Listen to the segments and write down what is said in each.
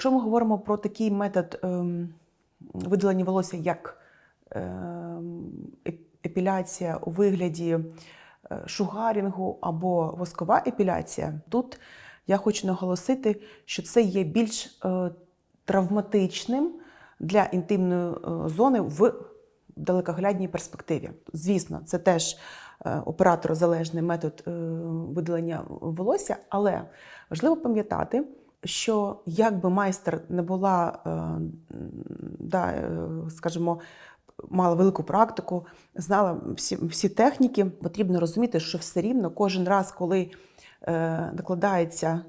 Якщо ми говоримо про такий метод ем, видалення волосся, як ем, епіляція у вигляді е, шугарінгу або воскова епіляція, тут я хочу наголосити, що це є більш е, травматичним для інтимної е, зони в далекоглядній перспективі. Звісно, це теж операторозалежний метод видалення волосся, але важливо пам'ятати, що як би майстер не була, е, да, е, скажімо, мала велику практику, знала всі, всі техніки, потрібно розуміти, що все рівно кожен раз, коли е, накладається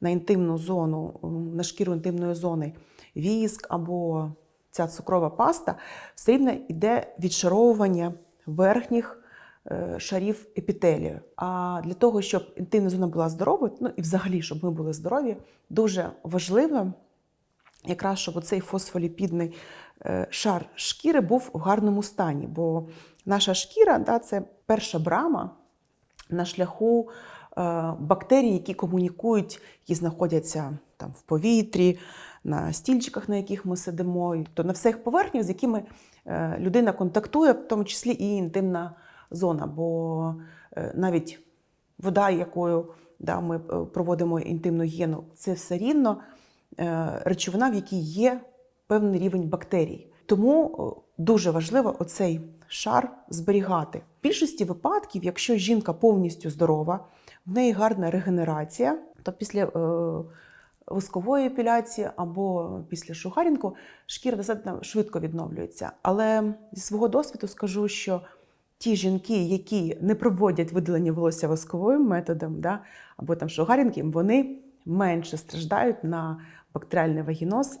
на інтимну зону, на шкіру інтимної зони віск або ця цукрова паста, все рівно йде відшаровування верхніх шарів епітелію. А для того, щоб інтимна зона була здоровою, ну і взагалі, щоб ми були здорові, дуже важливо якраз щоб цей фосфоліпідний е, шар шкіри був в гарному стані. Бо наша шкіра да, це перша брама на шляху е, бактерій, які комунікують, які знаходяться там в повітрі, на стільчиках, на яких ми сидимо, то на всіх поверхнях, з якими е, людина контактує, в тому числі і інтимна зона. Бо е, навіть вода, якою да, ми е, проводимо інтимну гігієну, це все рівно е, речовина, в якій є певний рівень бактерій. Тому дуже важливо оцей шар зберігати. В більшості випадків, якщо жінка повністю здорова, в неї гарна регенерація, то після воскової епіляції або після шугарінку шкіра достатньо швидко відновлюється. Але зі свого досвіду скажу, що ті жінки, які не проводять видалення волосся восковим методом, да, або там шугарінгом, вони менше страждають на бактеріальний вагіноз